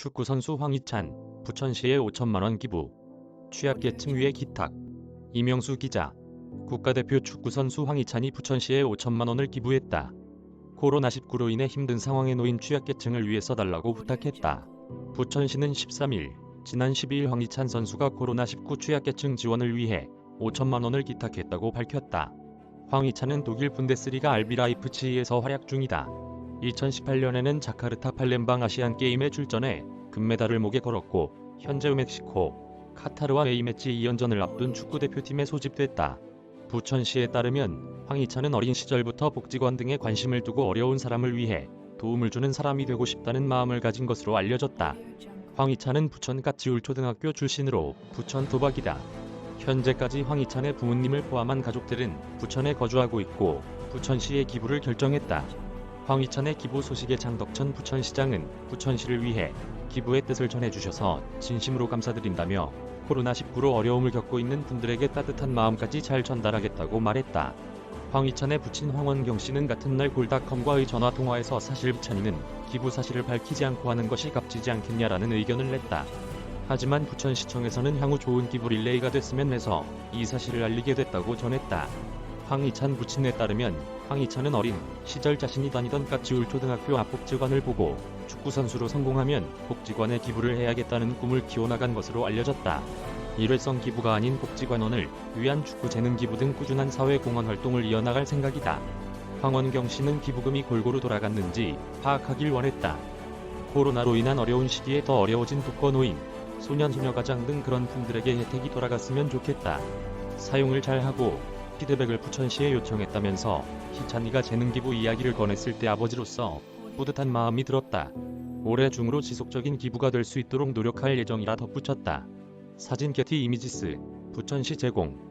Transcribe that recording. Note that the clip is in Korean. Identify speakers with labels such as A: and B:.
A: 축구선수 황희찬, 부천시에 5천만원 기부. 취약계층 위해 기탁. 이명수 기자. 국가대표 축구선수 황희찬이 부천시에 5천만원을 기부했다. 코로나19로 인해 힘든 상황에 놓인 취약계층을 위해서 달라고 부탁했다. 부천시는 13일, 지난 12일 황희찬 선수가 코로나19 취약계층 지원을 위해 5천만 원을 기탁했다고 밝혔다. 황희찬은 독일 분데스리가 알비 라이프치히에서 활약 중이다. 2018년에는 자카르타 팔렘방 아시안 게임에 출전해 금메달을 목에 걸었고 현재 멕시코, 카타르와 A매치 2연전을 앞둔 축구 대표팀에 소집됐다. 부천시에 따르면 황희찬은 어린 시절부터 복지관 등에 관심을 두고 어려운 사람을 위해 도움을 주는 사람이 되고 싶다는 마음을 가진 것으로 알려졌다. 황희찬은 부천 까치울초등학교 출신으로 부천 도박이다. 현재까지 황희찬의 부모님을 포함한 가족들은 부천에 거주하고 있고 부천시에 기부를 결정했다. 황희찬의 기부 소식에 장덕천 부천시장은 부천시를 위해 기부의 뜻을 전해주셔서 진심으로 감사드린다며 코로나19로 어려움을 겪고 있는 분들에게 따뜻한 마음까지 잘 전달하겠다고 말했다. 황희찬의 부친 황원경 씨는 같은 날 골닷컴과의 전화 통화에서 사실 부찬이는 기부 사실을 밝히지 않고 하는 것이 값지지 않겠냐라는 의견을 냈다. 하지만 부천시청에서는 향후 좋은 기부 릴레이가 됐으면 해서 이 사실을 알리게 됐다고 전했다. 황희찬 부친에 따르면 황희찬은 어린 시절 자신이 다니던 까치울 초등학교 앞 복지관을 보고 축구 선수로 성공하면 복지관에 기부를 해야겠다는 꿈을 키워나간 것으로 알려졌다. 일회성 기부가 아닌 복지관원을 위한 축구 재능 기부 등 꾸준한 사회 공헌 활동을 이어나갈 생각이다. 황원경 씨는 기부금이 골고루 돌아갔는지 파악하길 원했다. 코로나로 인한 어려운 시기에 더 어려워진 독거노인, 소년 소녀 가장 등 그런 분들에게 혜택이 돌아갔으면 좋겠다. 사용을 잘하고 피드백을 부천시에 요청했다면서 희찬이가 재능기부 이야기를 꺼냈을 때 아버지로서 뿌듯한 마음이 들었다. 올해 중으로 지속적인 기부가 될 수 있도록 노력할 예정이라 덧붙였다. 사진 게티 이미지스 부천시 제공